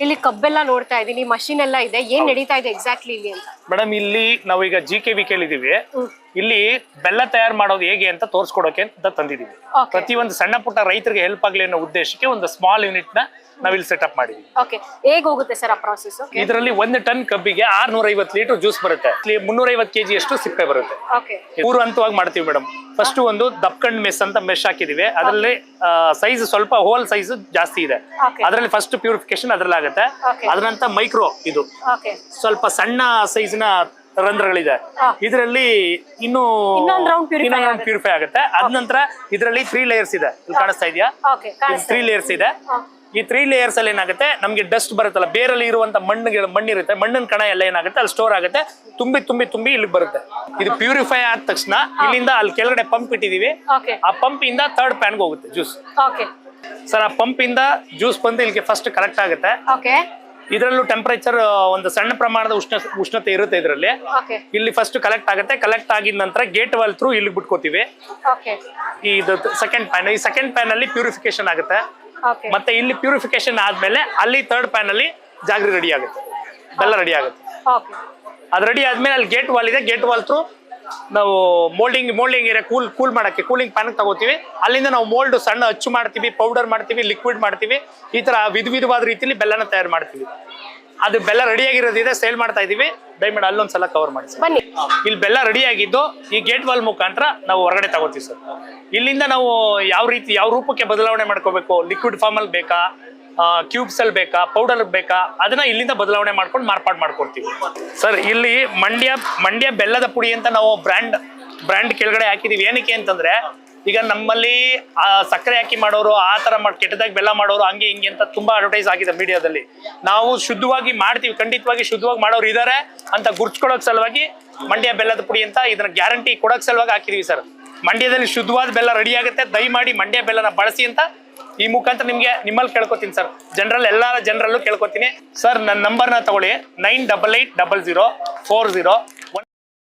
ಇಲ್ಲಿ ಕಬ್ಬೆಲ್ಲ ನೋಡ್ತಾ ಇದೀನಿ ಮಷಿನ್ ಎಲ್ಲ ಇದೆ ಏನ್ ನಡೀತಾ ಇದೆ ಎಕ್ಸಾಕ್ಟ್ಲಿ ಇಲ್ಲಿ ಅಂತ? ಮೇಡಮ್ ಇಲ್ಲಿ ನಾವೀಗ ಜಿ ಕೆ ವಿ ಕೇಳಿದೀವಿ ಇಲ್ಲಿ ಬೆಲ್ಲ ತಯಾರು ಮಾಡೋದು ಹೇಗೆ ಅಂತ ತೋರಿಸ್ಕೊಡೋಕೆ ಅಂತ ತಂದಿದ್ದೀವಿ ಪ್ರತಿ ಪ್ರತಿಯೊಂದು ಸಣ್ಣ ಪುಟ್ಟ ರೈತರಿಗೆ ಹೆಲ್ಪ್ ಆಗಲಿ ಅನ್ನೋ ಉದ್ದೇಶಕ್ಕೆ ಒಂದು ಸ್ಮಾಲ್ ಯೂನಿಟ್ನ ನಾವಿಲ್ಲಿ ಸೆಟಪ್ ಮಾಡಿದೀವಿ. ಓಕೆ ಹೇಗೆ ಹೋಗುತ್ತೆ ಸರ್ ಆ ಪ್ರಾಸೆಸ್ ಇದರಲ್ಲಿ ಒಂದು ಟನ್ ಕಬ್ಬಿಗೆ ಆರ್ನೂರ ಐವತ್ತು ಲೀಟರ್ ಜ್ಯೂಸ್ ಬರುತ್ತೆ. ಮುನ್ನೂರ ಐವತ್ತು ಕೆಜಿ ಅಷ್ಟು ಸಿಪ್ಪೆ ಬರುತ್ತೆ. ಮೂರು ಹಂತವಾಗಿ ಮಾಡ್ತೀವಿ ಮೇಡಮ್ ಫಸ್ಟ್ ಒಂದು ದಪ್ಕಂಡ್ ಮೆಸ್ ಅಂತ ಮೆಶ್ ಹಾಕಿದೀವಿ. ಅದರಲ್ಲಿ ಸೈಜ್ ಸ್ವಲ್ಪ ಹೋಲ್ ಸೈಜ್ ಜಾಸ್ತಿ ಇದೆ. ಅದರಲ್ಲಿ ಫಸ್ಟ್ ಪ್ಯೂರಿಫಿಕೇಶನ್ ಅದ್ರಲ್ಲಿ ಆಗುತ್ತೆ ಅದರಂತ ಮೈಕ್ರೋ ಇದು. ಸ್ವಲ್ಪ ಸಣ್ಣ ಸೈಜ್ನ ರಂಧ್ರಗಳಿದೆ. ಇದರಲ್ಲಿ ಇನ್ನು ಇನ್ನೊಂದು ರೌಂಡ್ ಪ್ಯೂರಿಫೈ ಆಗುತ್ತೆ. ಅದ ನಂತರ ಇದರಲ್ಲಿ ತ್ರೀ ಲೇಯರ್ಸ್ ಇದೆ. ಇಲ್ಲಿ ಕಾಣಿಸ್ತಾ ಇದೆಯಾ? ತ್ರೀ ಲೇಯರ್ಸ್ ಇದೆ. ಈ ತ್ರೀ ಲೇಯರ್ಸ್ ಅಲ್ಲಿ ಏನಾಗುತ್ತೆ? ನಮಗೆ ಡಸ್ಟ್ ಬರುತ್ತಲ್ಲ ಬೇರಲ್ಲಿ ಇರುವಂತ ಮಣ್ಣು ಮಣ್ಣಿರುತ್ತೆ. ಮಣ್ಣಿನ ಕಣ ಎಲ್ಲ ಏನಾಗುತ್ತೆ? ಅಲ್ಲಿ ಸ್ಟೋರ್ ಆಗುತ್ತೆ. ತುಂಬಿ ತುಂಬಿ ತುಂಬಿ ಇಲ್ಲಿ ಬರುತ್ತೆ. ಇದು ಪ್ಯೂರಿಫೈ ಆದ ತಕ್ಷಣ ಇಲ್ಲಿಂದ ಅಲ್ಲಿ ಕೆಳಗಡೆ ಪಂಪ್ ಇಟ್ಟಿದೀವಿ. ಆ ಪಂಪ್ ಇಂದ ಥರ್ಡ್ ಪ್ಯಾನ್ಗೆ ಹೋಗುತ್ತೆ ಜ್ಯೂಸ್ ಸರ್ ಆ ಪಂಪ್ ಇಂದ ಜ್ಯೂಸ್ ಬಂದು ಇಲ್ಲಿಗೆ ಫಸ್ಟ್ ಕರೆಕ್ಟ್ ಆಗುತ್ತೆ. ಇದರಲ್ಲೂ ಟೆಂಪರೇಚರ್ ಒಂದು ಸಣ್ಣ ಪ್ರಮಾಣದ ಉಷ್ಣ ಉಷ್ಣತೆ ಇರುತ್ತೆ ಇದರಲ್ಲಿ. ಇಲ್ಲಿ ಫಸ್ಟ್ ಕಲೆಕ್ಟ್ ಆಗುತ್ತೆ. ಕಲೆಕ್ಟ್ ಆಗಿದ ನಂತರ ಗೇಟ್ ವಾಲ್ ಥ್ರೂ ಇಲ್ಲಿ ಬಿಟ್ಕೋತೀವಿ. ಇದು ಸೆಕೆಂಡ್ ಪ್ಯಾನ್ ಈ ಸೆಕೆಂಡ್ ಪ್ಯಾನ್ ಅಲ್ಲಿ ಪ್ಯೂರಿಫಿಕೇಶನ್ ಆಗುತ್ತೆ. ಮತ್ತೆ ಇಲ್ಲಿ ಪ್ಯೂರಿಫಿಕೇಶನ್ ಆದ್ಮೇಲೆ ಅಲ್ಲಿ ಥರ್ಡ್ ಪ್ಯಾನ್ ಅಲ್ಲಿ ಜಾಗ್ರಿ ರೆಡಿ ಆಗುತ್ತೆ. ಬೆಲ್ಲ ರೆಡಿ ಆಗುತ್ತೆ. ಅದು ರೆಡಿ ಆದ್ಮೇಲೆ ಅಲ್ಲಿ ಗೇಟ್ ವಾಲ್ ಇದೆ. ಗೇಟ್ ವಾಲ್ ಥ್ರೂ ನಾವು moulding moulding area cool cool ಮಾಡೋಕ್ಕೆ ಕೂಲಿಂಗ್ ಪ್ಯಾನ್ ತಗೋತೀವಿ. ಅಲ್ಲಿಂದ ನಾವು ಮೋಲ್ಡ್ ಸಣ್ಣ ಅಚ್ಚು ಮಾಡ್ತೀವಿ ಪೌಡರ್ ಮಾಡ್ತೀವಿ ಲಿಕ್ವಿಡ್ ಮಾಡ್ತೀವಿ. ಈ ಥರ ವಿಧ ವಿಧವಾದ ರೀತಿಯಲ್ಲಿ ಬೆಲ್ಲನ ತಯಾರು ಮಾಡ್ತೀವಿ. ಅದು ಬೆಲ್ಲ ರೆಡಿ ಆಗಿರೋದಿದೆ ಸೇಲ್ ಮಾಡ್ತಾ ಇದೀವಿ. ದಯಮಾಡಿ ಅಲ್ಲೊಂದ್ಸಲ ಕವರ್ ಮಾಡಿ ಸರ್. ಬನ್ನಿ. ಇಲ್ಲಿ ಬೆಲ್ಲ ರೆಡಿ ಆಗಿದ್ದು ಈ ಗೇಟ್ ವಾಲ್ ಮುಖಾಂತರ ನಾವು ಹೊರಗಡೆ ತಗೋತೀವಿ ಸರ್. ಇಲ್ಲಿಂದ ನಾವು ಯಾವ ರೀತಿ ಯಾವ ರೂಪಕ್ಕೆ ಬದಲಾವಣೆ ಮಾಡ್ಕೋಬೇಕು? ಲಿಕ್ವಿಡ್ ಫಾರ್ಮಲ್ಲಿ ಬೇಕಾ? ಕ್ಯೂಬ್ಸ್ ಅಲ್ಲಿ ಬೇಕಾ ಪೌಡರ್ ಬೇಕಾ, ಅದನ್ನ ಇಲ್ಲಿಂದ ಬದಲಾವಣೆ ಮಾಡ್ಕೊಂಡು ಮಾರ್ಪಾಡು ಮಾಡ್ಕೊಡ್ತೀವಿ. ಸರ್ ಇಲ್ಲಿ ಮಂಡ್ಯ ಮಂಡ್ಯ ಬೆಲ್ಲದ ಪುಡಿ ಅಂತ ನಾವು ಬ್ರ್ಯಾಂಡ್ ಬ್ರ್ಯಾಂಡ್ ಕೆಳಗಡೆ ಹಾಕಿದೀವಿ. ಏನಕ್ಕೆ ಅಂತಂದ್ರೆ, ಈಗ ನಮ್ಮಲ್ಲಿ ಸಕ್ಕರೆ ಹಾಕಿ ಮಾಡೋರು, ಆ ತರ ಮಾಡಿ, ಕೆಟ್ಟದಾಗಿ ಬೆಲ್ಲ ಮಾಡೋರು, ಹಂಗೆ ಹಿಂಗೆ ಅಂತ ತುಂಬಾ ಅಡ್ವರ್ಟೈಸ್ ಆಗಿದೆ ಮೀಡಿಯಾದಲ್ಲಿ. ನಾವು ಶುದ್ಧವಾಗಿ ಮಾಡ್ತೀವಿ, ಖಂಡಿತವಾಗಿ ಶುದ್ಧವಾಗಿ ಮಾಡೋರು ಇದಾರೆ ಅಂತ ಗುರ್ಚ್ಕೊಳಕ್ ಸಲುವಾಗಿ ಮಂಡ್ಯ ಬೆಲ್ಲದ ಪುಡಿ ಅಂತ ಇದನ್ನ ಗ್ಯಾರಂಟಿ ಕೊಡೋಕ್ ಸಲುವಾಗಿ ಹಾಕಿದೀವಿ ಸರ್ ಮಂಡ್ಯದಲ್ಲಿ ಶುದ್ಧವಾದ ಬೆಲ್ಲ ರೆಡಿ ಆಗುತ್ತೆ. ದಯಮಾಡಿ ಮಂಡ್ಯ ಬೆಲ್ಲನ ಬಳಸಿ ಅಂತ ಈ ಮುಖಾಂತರ ನಿಮ್ಗೆ ನಿಮ್ಮಲ್ಲಿ ಕೇಳ್ಕೊತೀನಿ ಸರ್. ಜನರಲ್ ಎಲ್ಲರ ಜನರಲ್ಲೂ ಕೇಳ್ಕೊತೀನಿ. ಸರ್, ನನ್ನ ನಂಬರ್ನ ತಗೊಳ್ಳಿ. Nine double eight double zero four zero